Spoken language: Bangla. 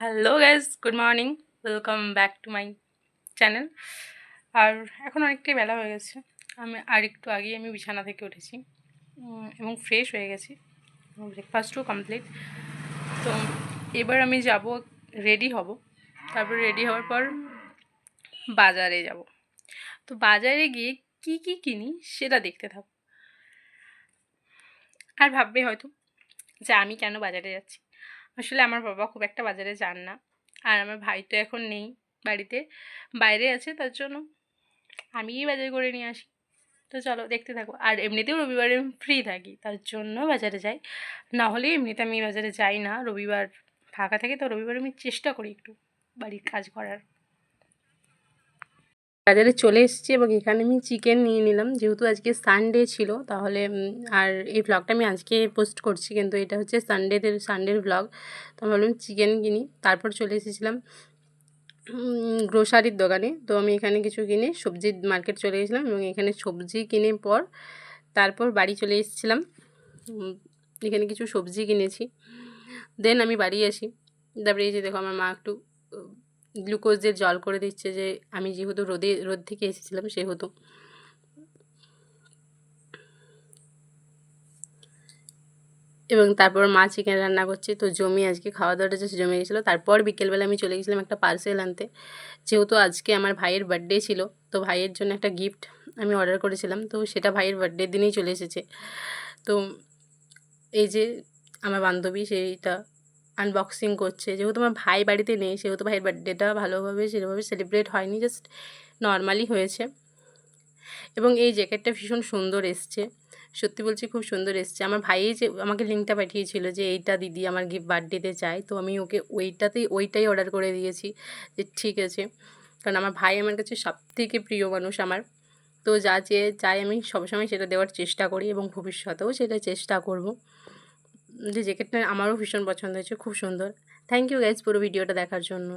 Hello guys good morning welcome back to my channel আর এখন অনেকটাই বেলা হয়ে গেছে। আমি আর একটু আগেই আমি বিছানা থেকে উঠেছি। এবং ফ্রেশ হয়ে গেছি। ব্রেকফাস্টও কমপ্লিট তো এবার আমি যাব রেডি হব। তারপর রেডি হওয়ার পর বাজারে যাব। তো বাজারে গিয়ে কি কি কিনি সেটা দেখতে থাকো। আর ভাববে হয়তো যে আমি কেন বাজারে যাচ্ছি। আসলে আমার বাবা খুব একটা বাজারে যান না। আর আমার ভাই তো এখন নেই বাড়িতে, বাইরে আছে তার জন্য আমিই বাজার করে নিয়ে আসি। তো চলো দেখতে থাকো। আর এমনিতেও রবিবারে আমি ফ্রি থাকি, তার জন্য বাজারে যাই। না হলে এমনিতে আমি বাজারে যাই না, রবিবার ফাঁকা থাকে তো রবিবার আমি চেষ্টা করি একটু বাড়ির কাজ করার। বাজারে চলে এসেছি এবং এখানে আমি চিকেন নিয়ে নিলাম। যেহেতু আজকে সানডে ছিল, তাহলে আর এই ব্লগটা আমি আজকে পোস্ট করছি, কিন্তু এটা হচ্ছে সানডেদের সানডের ব্লগ তো আমি ভাবলাম চিকেন কিনি, তারপর চলে এসেছিলাম গ্রোসারির দোকানে। তো আমি এখানে কিছু কিনে সবজির মার্কেট চলে গেছিলাম এবং এখানে সবজি কিনে পর তারপর বাড়ি চলে এসেছিলাম। এখানে কিছু সবজি কিনেছি। দেন আমি বাড়ি আসি। তারপরে এই যে দেখো আমার মা একটু গ্লুকোজের জল করে দিচ্ছে যে আমি যেহেতু রোদে, রোদ থেকে এসেছিলাম সেহেতু। এবং তারপর মা চিকেন রান্না করছে, তো জমি আজকে খাওয়া দাওয়াটা যে জমে গেছিল। তারপর বিকেলবেলা আমি চলে গেছিলাম একটা পার্সেল আনতে। যেহেতু আজকে আমার ভাইয়ের বার্থডে ছিল, তো ভাইয়ের জন্য একটা গিফট আমি অর্ডার করেছিলাম, তো সেটা ভাইয়ের বার্থডের দিনেই চলে এসেছে। তো এই যে আমার বান্ধবী, সেইটা আনবক্সিং করছে। যেহেতু আমার ভাই বাড়িতে নেই, সেহেতু ভাইয়ের বার্থডেটা ভালোভাবে সেরকমভাবে সেলিব্রেট হয়নি জাস্ট নর্মালি হয়েছে। এবং এই জ্যাকেটটা ভীষণ সুন্দর এসছে। সত্যি বলছি, খুব সুন্দর এসছে। আমার ভাই যে, আমাকে লিঙ্কটা পাঠিয়েছিল যে, এইটা দিদি আমার গিফট বার্থডেতে চাই তো আমি ওকে ওইটাতেই, ওইটাই অর্ডার করে দিয়েছি যে, ঠিক আছে। কারণ আমার ভাই আমার কাছে সব থেকে প্রিয় মানুষ আমার। তো যা চেয়ে চাই আমি সবসময় সেটা দেওয়ার চেষ্টা করি এবং ভবিষ্যতেও সেটা চেষ্টা করব। যে জ্যাকেটটা আমারও ভীষণ পছন্দ হয়েছে, খুব সুন্দর। থ্যাংক ইউ গাইজ পুরো ভিডিওটা দেখার জন্য।